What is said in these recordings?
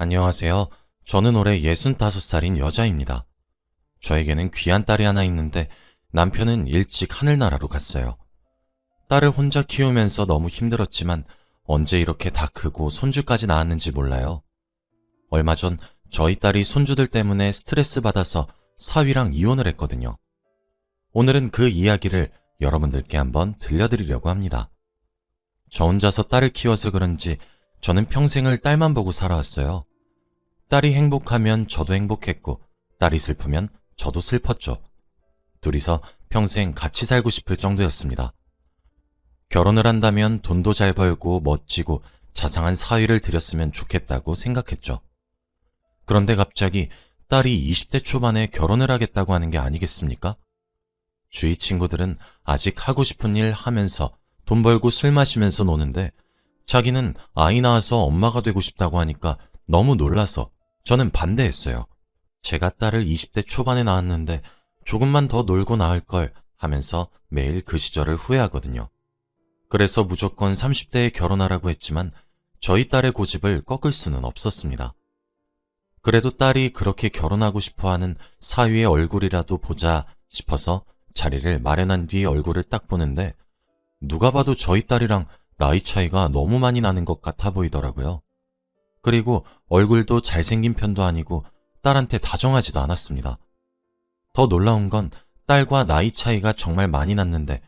안녕하세요. 저는 올해 65살인 여자입니다. 저에게는 귀한 딸이 하나 있는데 남편은 일찍 하늘나라로 갔어요. 딸을 혼자 키우면서 너무 힘들었지만 언제 이렇게 다 크고 손주까지 낳았는지 몰라요. 얼마 전 저희 딸이 손주들 때문에 스트레스 받아서 사위랑 이혼을 했거든요. 오늘은 그 이야기를 여러분들께 한번 들려드리려고 합니다. 저 혼자서 딸을 키워서 그런지 저는 평생을 딸만 보고 살아왔어요. 딸이 행복하면 저도 행복했고, 딸이 슬프면 저도 슬펐죠. 둘이서 평생 같이 살고 싶을 정도였습니다. 결혼을 한다면 돈도 잘 벌고 멋지고 자상한 사위를 들였으면 좋겠다고 생각했죠. 그런데 갑자기 딸이 20대 초반에 결혼을 하겠다고 하는 게 아니겠습니까? 주위 친구들은 아직 하고 싶은 일 하면서 돈 벌고 술 마시면서 노는데 자기는 아이 낳아서 엄마가 되고 싶다고 하니까 너무 놀라서 저는 반대했어요. 제가 딸을 20대 초반에 낳았는데 조금만 더 놀고 나을 걸 하면서 매일 그 시절을 후회하거든요. 그래서 무조건 30대에 결혼하라고 했지만 저희 딸의 고집을 꺾을 수는 없었습니다. 그래도 딸이 그렇게 결혼하고 싶어 하는 사위의 얼굴이라도 보자 싶어서 자리를 마련한 뒤 얼굴을 딱 보는데 누가 봐도 저희 딸이랑 나이 차이가 너무 많이 나는 것 같아 보이더라고요. 그리고 얼굴도 잘생긴 편도 아니고 딸한테 다정하지도 않았습니다. 더 놀라운 건 딸과 나이 차이가 정말 많이 났는데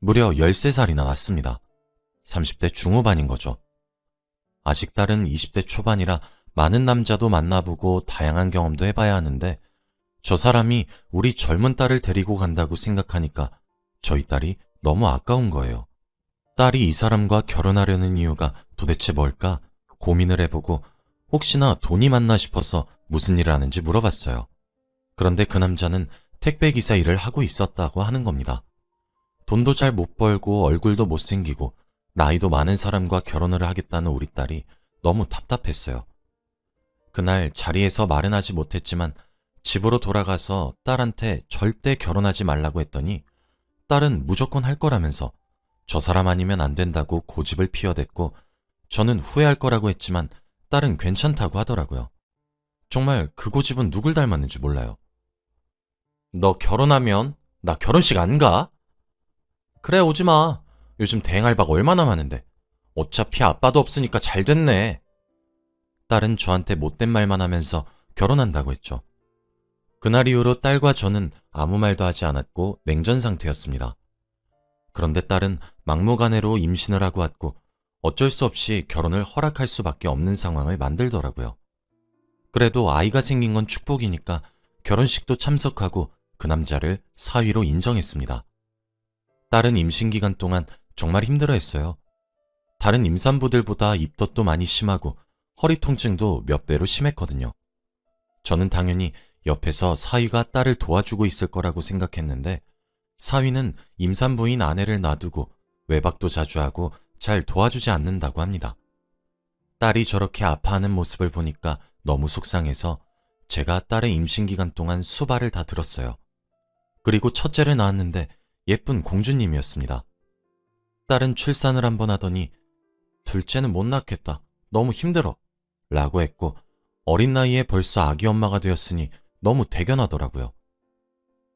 무려 13살이나 났습니다. 30대 중후반인 거죠. 아직 딸은 20대 초반이라 많은 남자도 만나보고 다양한 경험도 해봐야 하는데 저 사람이 우리 젊은 딸을 데리고 간다고 생각하니까 저희 딸이 너무 아까운 거예요. 딸이 이 사람과 결혼하려는 이유가 도대체 뭘까 고민을 해보고 혹시나 돈이 많나 싶어서 무슨 일을 하는지 물어봤어요. 그런데 그 남자는 택배기사 일을 하고 있었다고 하는 겁니다. 돈도 잘 못 벌고 얼굴도 못생기고 나이도 많은 사람과 결혼을 하겠다는 우리 딸이 너무 답답했어요. 그날 자리에서 말은 하지 못했지만 집으로 돌아가서 딸한테 절대 결혼하지 말라고 했더니 딸은 무조건 할 거라면서 저 사람 아니면 안 된다고 고집을 피워댔고 저는 후회할 거라고 했지만 딸은 괜찮다고 하더라고요. 정말 그 고집은 누굴 닮았는지 몰라요. 너 결혼하면 나 결혼식 안 가? 그래 오지 마. 요즘 대행 알바가 얼마나 많은데. 어차피 아빠도 없으니까 잘 됐네. 딸은 저한테 못된 말만 하면서 결혼한다고 했죠. 그날 이후로 딸과 저는 아무 말도 하지 않았고 냉전 상태였습니다. 그런데 딸은 막무가내로 임신을 하고 왔고 어쩔 수 없이 결혼을 허락할 수밖에 없는 상황을 만들더라고요. 그래도 아이가 생긴 건 축복이니까 결혼식도 참석하고 그 남자를 사위로 인정했습니다. 딸은 임신 기간 동안 정말 힘들어했어요. 다른 임산부들보다 입덧도 많이 심하고 허리 통증도 몇 배로 심했거든요. 저는 당연히 옆에서 사위가 딸을 도와주고 있을 거라고 생각했는데 사위는 임산부인 아내를 놔두고 외박도 자주 하고 잘 도와주지 않는다고 합니다. 딸이 저렇게 아파하는 모습을 보니까 너무 속상해서 제가 딸의 임신 기간 동안 수발을 다 들었어요. 그리고 첫째를 낳았는데 예쁜 공주님이었습니다. 딸은 출산을 한번 하더니 둘째는 못 낳겠다. 너무 힘들어. 라고 했고 어린 나이에 벌써 아기 엄마가 되었으니 너무 대견하더라고요.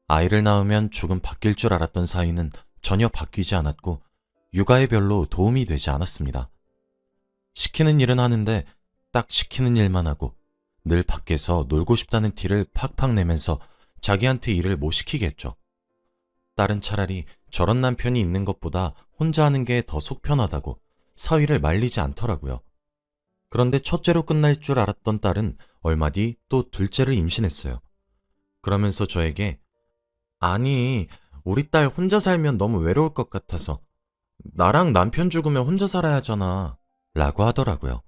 아이를 낳으면 조금 바뀔 줄 알았던 사위는 전혀 바뀌지 않았고 육아에 별로 도움이 되지 않았습니다. 시키는 일은 하는데 딱 시키는 일만 하고 늘 밖에서 놀고 싶다는 티를 팍팍 내면서 자기한테 일을 못 시키게 했죠. 딸은 차라리 저런 남편이 있는 것보다 혼자 하는 게 더 속 편하다고 사위를 말리지 않더라고요. 그런데 첫째로 끝날 줄 알았던 딸은 얼마 뒤 또 둘째를 임신했어요. 그러면서 저에게 아니, 우리 딸 혼자 살면 너무 외로울 것 같아서 나랑 남편 죽으면 혼자 살아야 하잖아. 라고 하더라고요.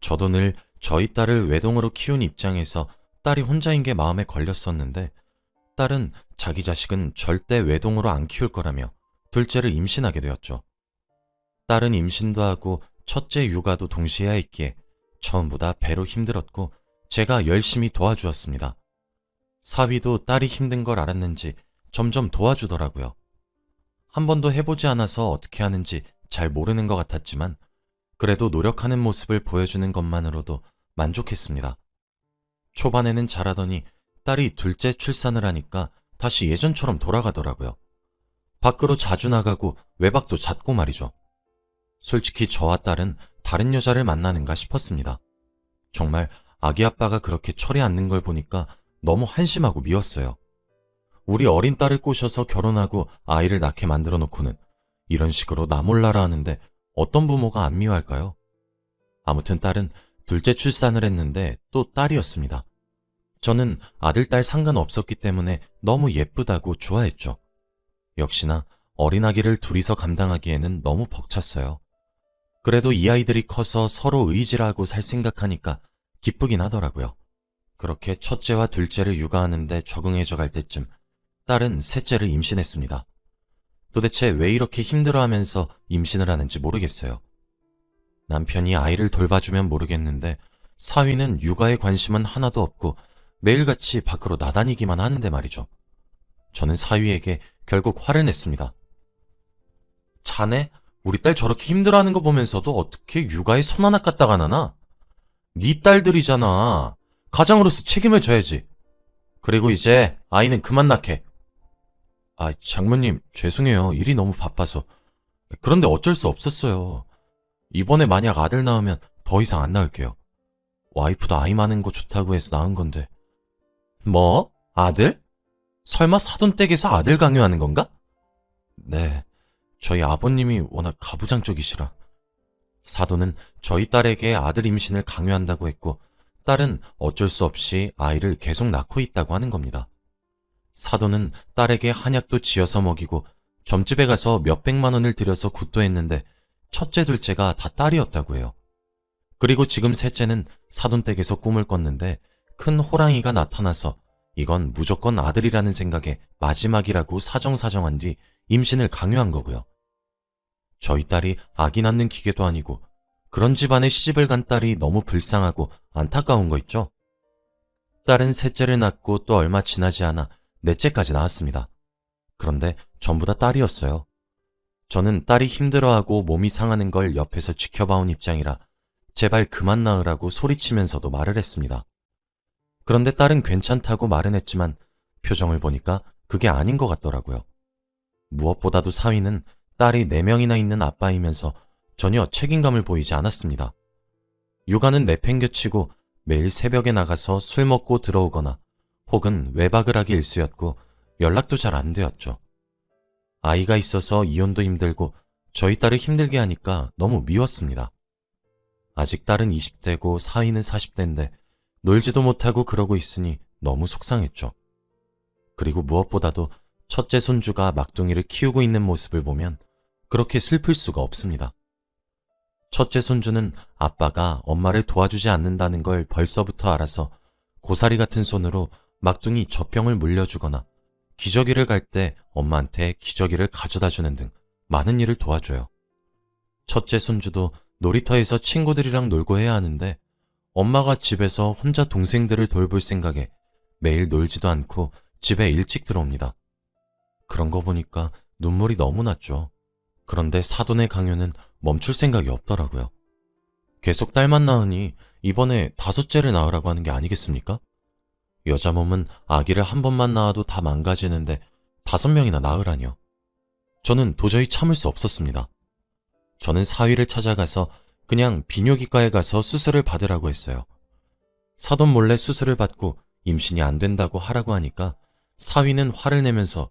저도 늘 저희 딸을 외동으로 키운 입장에서 딸이 혼자인 게 마음에 걸렸었는데 딸은 자기 자식은 절대 외동으로 안 키울 거라며 둘째를 임신하게 되었죠. 딸은 임신도 하고 첫째 육아도 동시에 했기에 처음보다 배로 힘들었고 제가 열심히 도와주었습니다. 사위도 딸이 힘든 걸 알았는지 점점 도와주더라고요. 한 번도 해보지 않아서 어떻게 하는지 잘 모르는 것 같았지만 그래도 노력하는 모습을 보여주는 것만으로도 만족했습니다. 초반에는 잘하더니 딸이 둘째 출산을 하니까 다시 예전처럼 돌아가더라고요. 밖으로 자주 나가고 외박도 잦고 말이죠. 솔직히 저와 딸은 다른 여자를 만나는가 싶었습니다. 정말 아기 아빠가 그렇게 철이 않는 걸 보니까 너무 한심하고 미웠어요. 우리 어린 딸을 꼬셔서 결혼하고 아이를 낳게 만들어 놓고는 이런 식으로 나 몰라라 하는데 어떤 부모가 안 미워할까요? 아무튼 딸은 둘째 출산을 했는데 또 딸이었습니다. 저는 아들, 딸 상관없었기 때문에 너무 예쁘다고 좋아했죠. 역시나 어린 아기를 둘이서 감당하기에는 너무 벅찼어요. 그래도 이 아이들이 커서 서로 의지하고 살 생각하니까 기쁘긴 하더라고요. 그렇게 첫째와 둘째를 육아하는데 적응해져 갈 때쯤 딸은 셋째를 임신했습니다. 도대체 왜 이렇게 힘들어하면서 임신을 하는지 모르겠어요. 남편이 아이를 돌봐주면 모르겠는데 사위는 육아에 관심은 하나도 없고 매일같이 밖으로 나다니기만 하는데 말이죠. 저는 사위에게 결국 화를 냈습니다. 자네, 우리 딸 저렇게 힘들어하는 거 보면서도 어떻게 육아에 손 하나 안 하나? 네 딸들이잖아. 가장으로서 책임을 져야지. 그리고 이제 아이는 그만 낳게. 아, 장모님, 죄송해요. 일이 너무 바빠서. 그런데 어쩔 수 없었어요. 이번에 만약 아들 낳으면 더 이상 안 낳을게요. 와이프도 아이 많은 거 좋다고 해서 낳은 건데. 뭐? 아들? 설마 사돈 댁에서 아들 강요하는 건가? 네. 저희 아버님이 워낙 가부장적이시라. 사돈은 저희 딸에게 아들 임신을 강요한다고 했고, 딸은 어쩔 수 없이 아이를 계속 낳고 있다고 하는 겁니다. 사돈은 딸에게 한약도 지어서 먹이고 점집에 가서 몇백만 원을 들여서 굿도 했는데 첫째, 둘째가 다 딸이었다고 해요. 그리고 지금 셋째는 사돈 댁에서 꿈을 꿨는데 큰 호랑이가 나타나서 이건 무조건 아들이라는 생각에 마지막이라고 사정사정한 뒤 임신을 강요한 거고요. 저희 딸이 아기 낳는 기계도 아니고 그런 집안에 시집을 간 딸이 너무 불쌍하고 안타까운 거 있죠? 딸은 셋째를 낳고 또 얼마 지나지 않아 넷째까지 낳았습니다. 그런데 전부 다 딸이었어요. 저는 딸이 힘들어하고 몸이 상하는 걸 옆에서 지켜봐온 입장이라 제발 그만 낳으라고 소리치면서도 말을 했습니다. 그런데 딸은 괜찮다고 말은 했지만 표정을 보니까 그게 아닌 것 같더라고요. 무엇보다도 사위는 딸이 4명이나 있는 아빠이면서 전혀 책임감을 보이지 않았습니다. 육아는 내팽겨치고 매일 새벽에 나가서 술 먹고 들어오거나 혹은 외박을 하기 일쑤였고 연락도 잘 안 되었죠. 아이가 있어서 이혼도 힘들고 저희 딸을 힘들게 하니까 너무 미웠습니다. 아직 딸은 20대고 사위는 40대인데 놀지도 못하고 그러고 있으니 너무 속상했죠. 그리고 무엇보다도 첫째 손주가 막둥이를 키우고 있는 모습을 보면 그렇게 슬플 수가 없습니다. 첫째 손주는 아빠가 엄마를 도와주지 않는다는 걸 벌써부터 알아서 고사리 같은 손으로 막둥이 젖병을 물려주거나 기저귀를 갈 때 엄마한테 기저귀를 가져다 주는 등 많은 일을 도와줘요. 첫째 손주도 놀이터에서 친구들이랑 놀고 해야 하는데 엄마가 집에서 혼자 동생들을 돌볼 생각에 매일 놀지도 않고 집에 일찍 들어옵니다. 그런 거 보니까 눈물이 너무 났죠. 그런데 사돈의 강요는 멈출 생각이 없더라고요. 계속 딸만 낳으니 이번에 다섯째를 낳으라고 하는 게 아니겠습니까? 여자 몸은 아기를 한 번만 낳아도 다 망가지는데 다섯 명이나 낳으라뇨. 저는 도저히 참을 수 없었습니다. 저는 사위를 찾아가서 그냥 비뇨기과에 가서 수술을 받으라고 했어요. 사돈 몰래 수술을 받고 임신이 안 된다고 하라고 하니까 사위는 화를 내면서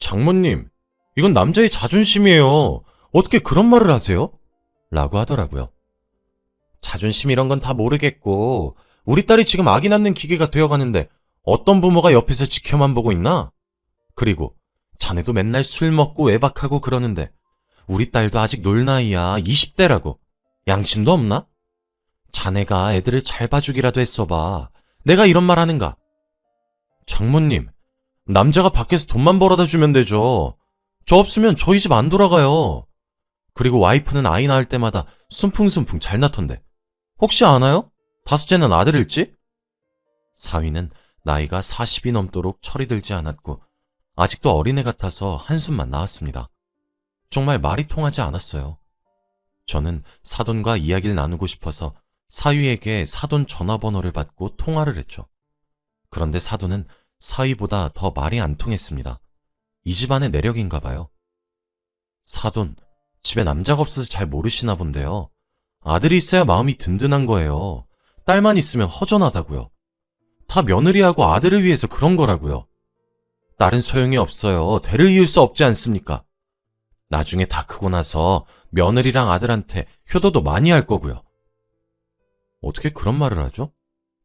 장모님, 이건 남자의 자존심이에요. 어떻게 그런 말을 하세요? 라고 하더라고요. 자존심 이런 건 다 모르겠고 우리 딸이 지금 아기 낳는 기계가 되어가는데 어떤 부모가 옆에서 지켜만 보고 있나? 그리고 자네도 맨날 술 먹고 외박하고 그러는데 우리 딸도 아직 놀 나이야 20대라고 양심도 없나? 자네가 애들을 잘 봐주기라도 했어봐 내가 이런 말 하는가? 장모님 남자가 밖에서 돈만 벌어다 주면 되죠 저 없으면 저희 집 안 돌아가요 그리고 와이프는 아이 낳을 때마다 순풍순풍 잘 낳던데 혹시 아나요? 다섯째는 아들일지? 사위는 나이가 40이 넘도록 철이 들지 않았고 아직도 어린애 같아서 한숨만 나왔습니다. 정말 말이 통하지 않았어요. 저는 사돈과 이야기를 나누고 싶어서 사위에게 사돈 전화번호를 받고 통화를 했죠. 그런데 사돈은 사위보다 더 말이 안 통했습니다. 이 집안의 내력인가 봐요. 사돈, 집에 남자가 없어서 잘 모르시나 본데요. 아들이 있어야 마음이 든든한 거예요. 딸만 있으면 허전하다고요. 다 며느리하고 아들을 위해서 그런 거라고요. 딸은 소용이 없어요. 대를 이을 수 없지 않습니까? 나중에 다 크고 나서 며느리랑 아들한테 효도도 많이 할 거고요. 어떻게 그런 말을 하죠?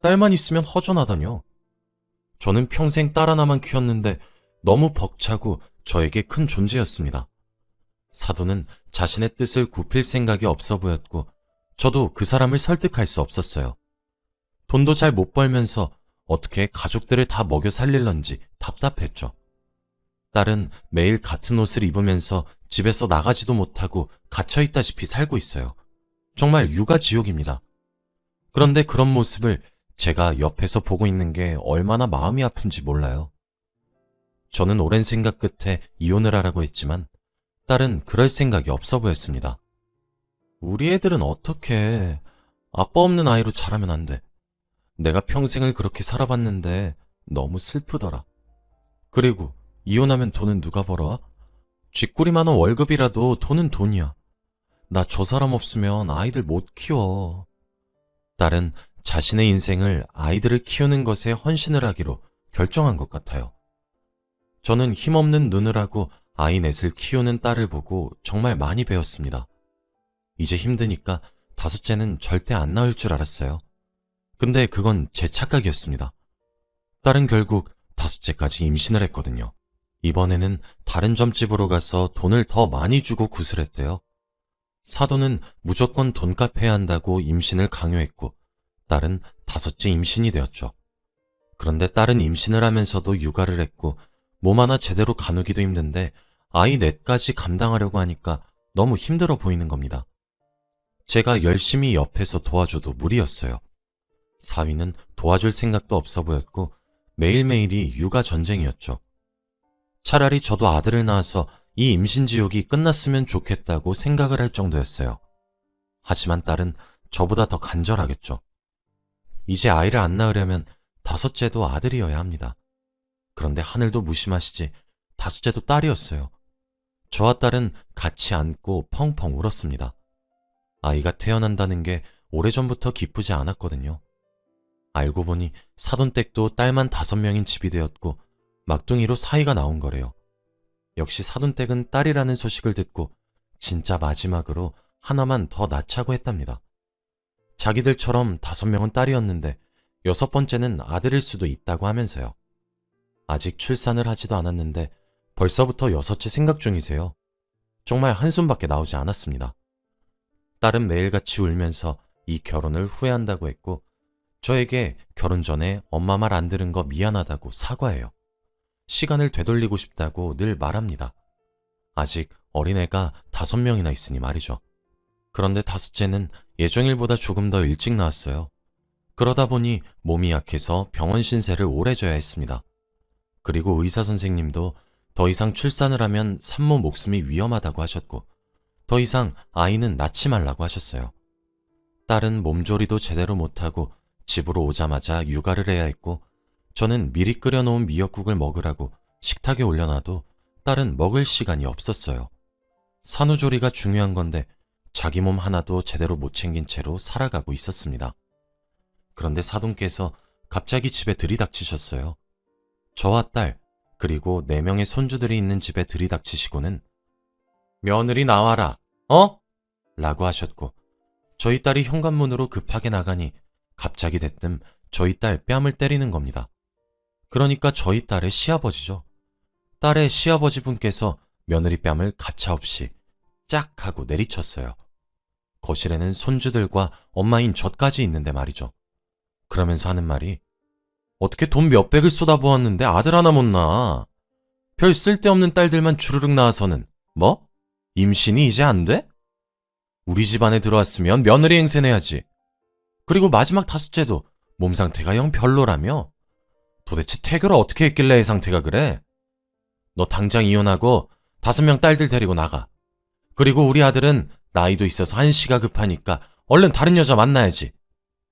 딸만 있으면 허전하다뇨. 저는 평생 딸 하나만 키웠는데 너무 벅차고 저에게 큰 존재였습니다. 사도는 자신의 뜻을 굽힐 생각이 없어 보였고 저도 그 사람을 설득할 수 없었어요. 돈도 잘 못 벌면서 어떻게 가족들을 다 먹여 살릴런지 답답했죠. 딸은 매일 같은 옷을 입으면서 집에서 나가지도 못하고 갇혀 있다시피 살고 있어요. 정말 육아 지옥입니다. 그런데 그런 모습을 제가 옆에서 보고 있는 게 얼마나 마음이 아픈지 몰라요. 저는 오랜 생각 끝에 이혼을 하라고 했지만 딸은 그럴 생각이 없어 보였습니다. 우리 애들은 어떻게 아빠 없는 아이로 자라면 안 돼. 내가 평생을 그렇게 살아봤는데 너무 슬프더라. 그리고 이혼하면 돈은 누가 벌어? 쥐꼬리만 원 월급이라도 돈은 돈이야. 나 저 사람 없으면 아이들 못 키워. 딸은 자신의 인생을 아이들을 키우는 것에 헌신을 하기로 결정한 것 같아요. 저는 힘없는 누느라고 아이 넷을 키우는 딸을 보고 정말 많이 배웠습니다. 이제 힘드니까 다섯째는 절대 안 나올 줄 알았어요. 근데 그건 제 착각이었습니다. 딸은 결국 다섯째까지 임신을 했거든요. 이번에는 다른 점집으로 가서 돈을 더 많이 주고 구슬했대요. 사돈은 무조건 돈값 해야 한다고 임신을 강요했고, 딸은 다섯째 임신이 되었죠. 그런데 딸은 임신을 하면서도 육아를 했고, 몸 하나 제대로 가누기도 힘든데, 아이 넷까지 감당하려고 하니까 너무 힘들어 보이는 겁니다. 제가 열심히 옆에서 도와줘도 무리였어요. 사위는 도와줄 생각도 없어 보였고 매일매일이 육아 전쟁이었죠. 차라리 저도 아들을 낳아서 이 임신 지옥이 끝났으면 좋겠다고 생각을 할 정도였어요. 하지만 딸은 저보다 더 간절하겠죠. 이제 아이를 안 낳으려면 다섯째도 아들이어야 합니다. 그런데 하늘도 무심하시지 다섯째도 딸이었어요. 저와 딸은 같이 안고 펑펑 울었습니다. 아이가 태어난다는 게 오래전부터 기쁘지 않았거든요. 알고 보니 사돈댁도 딸만 다섯 명인 집이 되었고 막둥이로 사이가 나온 거래요. 역시 사돈댁은 딸이라는 소식을 듣고 진짜 마지막으로 하나만 더 낳자고 했답니다. 자기들처럼 다섯 명은 딸이었는데 여섯 번째는 아들일 수도 있다고 하면서요. 아직 출산을 하지도 않았는데 벌써부터 여섯째 생각 중이세요. 정말 한숨밖에 나오지 않았습니다. 딸은 매일같이 울면서 이 결혼을 후회한다고 했고 저에게 결혼 전에 엄마 말 안 들은 거 미안하다고 사과해요. 시간을 되돌리고 싶다고 늘 말합니다. 아직 어린애가 다섯 명이나 있으니 말이죠. 그런데 다섯째는 예정일보다 조금 더 일찍 나왔어요. 그러다 보니 몸이 약해서 병원 신세를 오래 져야 했습니다. 그리고 의사 선생님도 더 이상 출산을 하면 산모 목숨이 위험하다고 하셨고, 더 이상 아이는 낳지 말라고 하셨어요. 딸은 몸조리도 제대로 못하고 집으로 오자마자 육아를 해야 했고, 저는 미리 끓여놓은 미역국을 먹으라고 식탁에 올려놔도 딸은 먹을 시간이 없었어요. 산후조리가 중요한 건데 자기 몸 하나도 제대로 못 챙긴 채로 살아가고 있었습니다. 그런데 사돈께서 갑자기 집에 들이닥치셨어요. 저와 딸, 그리고 네 명의 손주들이 있는 집에 들이닥치시고는 며느리 나와라, 어? 라고 하셨고, 저희 딸이 현관문으로 급하게 나가니 갑자기 대뜸 저희 딸 뺨을 때리는 겁니다. 그러니까 저희 딸의 시아버지죠. 딸의 시아버지 분께서 며느리 뺨을 가차없이 짝 하고 내리쳤어요. 거실에는 손주들과 엄마인 저까지 있는데 말이죠. 그러면서 하는 말이 어떻게 돈 몇백을 쏟아부었는데 아들 하나 못 낳아. 별 쓸데없는 딸들만 주르륵 낳아서는 뭐? 임신이 이제 안 돼? 우리 집안에 들어왔으면 며느리 행세 내야지. 그리고 마지막 다섯째도 몸 상태가 영 별로라며? 도대체 태교를 어떻게 했길래 이 상태가 그래? 너 당장 이혼하고 다섯 명 딸들 데리고 나가. 그리고 우리 아들은 나이도 있어서 한시가 급하니까 얼른 다른 여자 만나야지.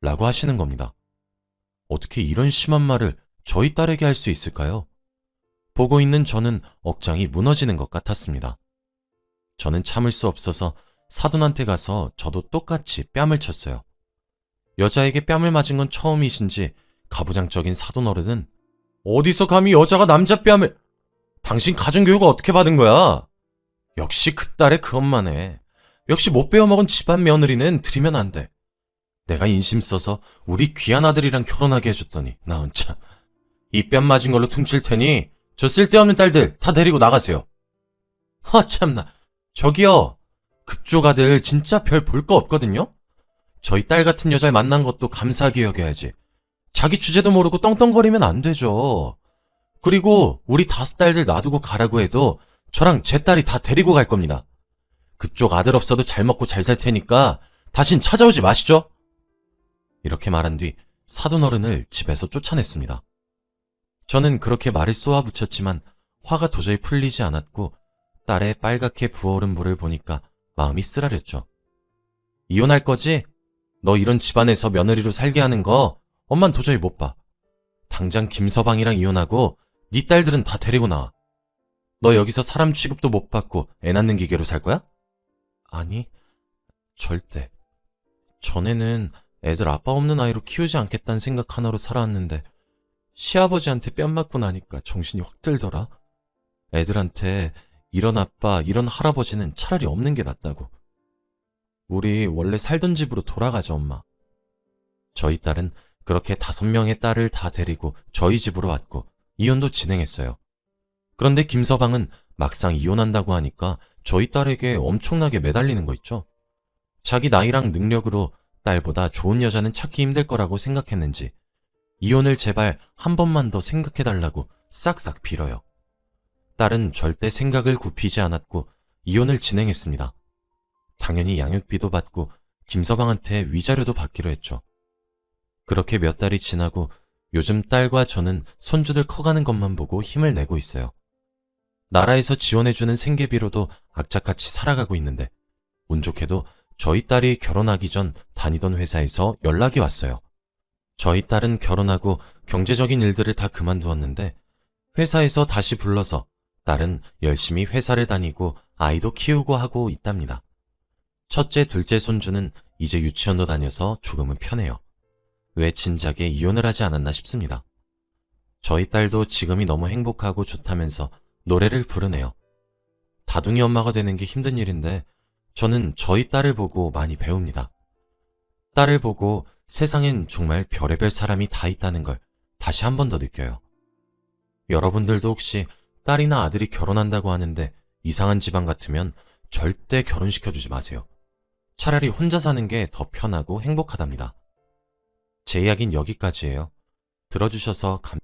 라고 하시는 겁니다. 어떻게 이런 심한 말을 저희 딸에게 할 수 있을까요? 보고 있는 저는 억장이 무너지는 것 같았습니다. 저는 참을 수 없어서 사돈한테 가서 저도 똑같이 뺨을 쳤어요. 여자에게 뺨을 맞은 건 처음이신지 가부장적인 사돈 어른은 어디서 감히 여자가 남자 뺨을 당신 가정교육을 어떻게 받은 거야? 역시 그 딸의 그 엄마네. 역시 못 배워먹은 집안 며느리는 들이면 안 돼. 내가 인심 써서 우리 귀한 아들이랑 결혼하게 해줬더니 나 혼자 이 뺨 맞은 걸로 퉁칠 테니 저 쓸데없는 딸들 다 데리고 나가세요. 하 참나 저기요 그쪽 아들 진짜 별 볼 거 없거든요. 저희 딸 같은 여자를 만난 것도 감사하게 여겨야지. 자기 주제도 모르고 떵떵거리면 안 되죠. 그리고 우리 다섯 딸들 놔두고 가라고 해도 저랑 제 딸이 다 데리고 갈 겁니다. 그쪽 아들 없어도 잘 먹고 잘 살 테니까 다신 찾아오지 마시죠. 이렇게 말한 뒤 사돈 어른을 집에서 쫓아냈습니다. 저는 그렇게 말을 쏘아붙였지만 화가 도저히 풀리지 않았고 딸의 빨갛게 부어오른 볼을 보니까 마음이 쓰라렸죠. 이혼할 거지? 너 이런 집안에서 며느리로 살게 하는 거 엄만 도저히 못 봐. 당장 김서방이랑 이혼하고 네 딸들은 다 데리고 나와. 너 여기서 사람 취급도 못 받고 애 낳는 기계로 살 거야? 아니, 절대. 전에는 애들 아빠 없는 아이로 키우지 않겠다는 생각 하나로 살아왔는데 시아버지한테 뺨 맞고 나니까 정신이 확 들더라. 애들한테 이런 아빠, 이런 할아버지는 차라리 없는 게 낫다고. 우리 원래 살던 집으로 돌아가자, 엄마. 저희 딸은 그렇게 다섯 명의 딸을 다 데리고 저희 집으로 왔고 이혼도 진행했어요. 그런데 김서방은 막상 이혼한다고 하니까 저희 딸에게 엄청나게 매달리는 거 있죠. 자기 나이랑 능력으로 딸보다 좋은 여자는 찾기 힘들 거라고 생각했는지 이혼을 제발 한 번만 더 생각해달라고 싹싹 빌어요. 딸은 절대 생각을 굽히지 않았고 이혼을 진행했습니다. 당연히 양육비도 받고 김서방한테 위자료도 받기로 했죠. 그렇게 몇 달이 지나고 요즘 딸과 저는 손주들 커가는 것만 보고 힘을 내고 있어요. 나라에서 지원해주는 생계비로도 악착같이 살아가고 있는데 운 좋게도 저희 딸이 결혼하기 전 다니던 회사에서 연락이 왔어요. 저희 딸은 결혼하고 경제적인 일들을 다 그만두었는데 회사에서 다시 불러서 딸은 열심히 회사를 다니고 아이도 키우고 하고 있답니다. 첫째, 둘째 손주는 이제 유치원도 다녀서 조금은 편해요. 왜 진작에 이혼을 하지 않았나 싶습니다. 저희 딸도 지금이 너무 행복하고 좋다면서 노래를 부르네요. 다둥이 엄마가 되는 게 힘든 일인데 저는 저희 딸을 보고 많이 배웁니다. 딸을 보고 세상엔 정말 별의별 사람이 다 있다는 걸 다시 한 번 더 느껴요. 여러분들도 혹시 딸이나 아들이 결혼한다고 하는데 이상한 집안 같으면 절대 결혼시켜주지 마세요. 차라리 혼자 사는 게 더 편하고 행복하답니다. 제 이야기는 여기까지예요. 들어주셔서 감